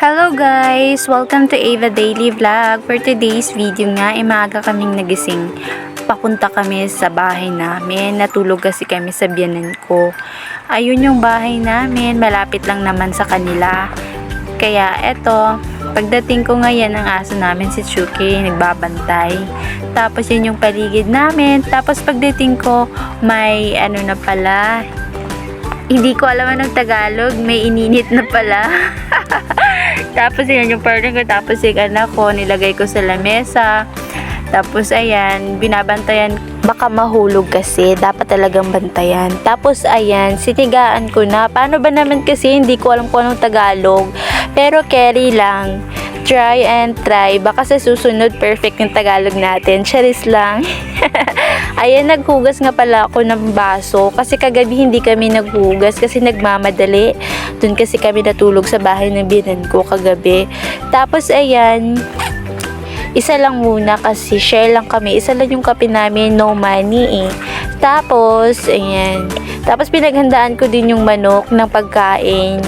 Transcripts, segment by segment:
Hello guys! Welcome to Ava Daily Vlog. For today's video nga, ay maaga kaming nagising. Papunta kami sa bahay namin. Natulog kasi kami sa biyanan ko. Ayun yung bahay namin. Malapit lang naman sa kanila. Kaya eto, pagdating ko ngayon ang aso namin si Chucky, nagbabantay. Tapos yun yung paligid namin. Tapos pagdating ko, may ano na pala, hindi ko alam anong Tagalog, may ininit na pala. Tapos yun yung partner ko, tapos yung anak ko, nilagay ko sa lamesa. Tapos ayan, binabantayan. Baka mahulog kasi, dapat talagang bantayan. Tapos ayan, sinigaan ko na. Paano ba naman kasi, hindi ko alam kung anong Tagalog. Pero carry lang. Try and try. Baka sa susunod, perfect yung Tagalog natin. Charis lang. Ayan, naghugas nga pala ako ng baso kasi kagabi hindi kami naghugas kasi nagmamadali. Doon kasi kami natulog sa bahay ng binan ko kagabi. Tapos ayan, isa lang muna kasi share lang kami. Isa lang yung kape namin, no money eh. Tapos, ayan. Tapos pinaghandaan ko din yung manok ng pagkain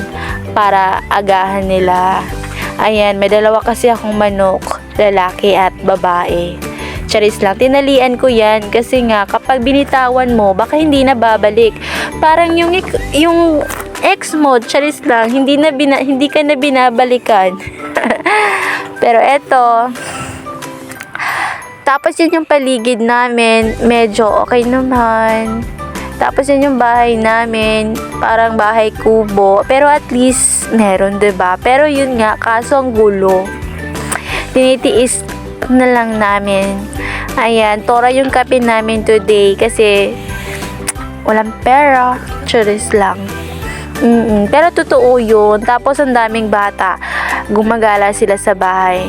para agahan nila. Ayan, may dalawa kasi akong manok, lalaki at babae. Charis lang, tinalian ko yan kasi nga kapag binitawan mo, baka hindi na babalik. Parang yung, yung ex mo, charis lang, hindi, na bina, hindi ka na binabalikan. Pero eto, tapos yun yung paligid namin, medyo okay naman. Tapos yun yung bahay namin, parang bahay kubo. Pero at least, meron, 'di ba Pero yun nga, kaso ang gulo. Tinitiis na lang namin. Ayan, tora yung kape namin today kasi walang pera. Charis lang. Mm-mm. Pero totoo yun. Tapos ang daming bata. Gumagala sila sa bahay.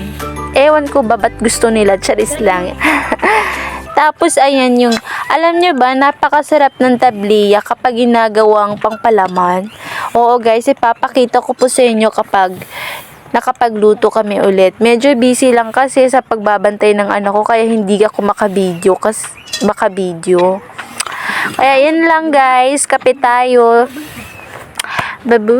Ewan ko ba ba't gusto nila. Charis lang. Tapos ayan yung, alam nyo ba, napakasarap ng tabliya kapag ginagawang pangpalaman. Oo guys, ipapakita ko po sa inyo kapag nakapagluto kami ulit. Medyo busy lang kasi sa pagbabantay ng anak ko kaya hindi ako makabideo kasi makabideo. Kaya yan lang guys, kape tayo. Babu.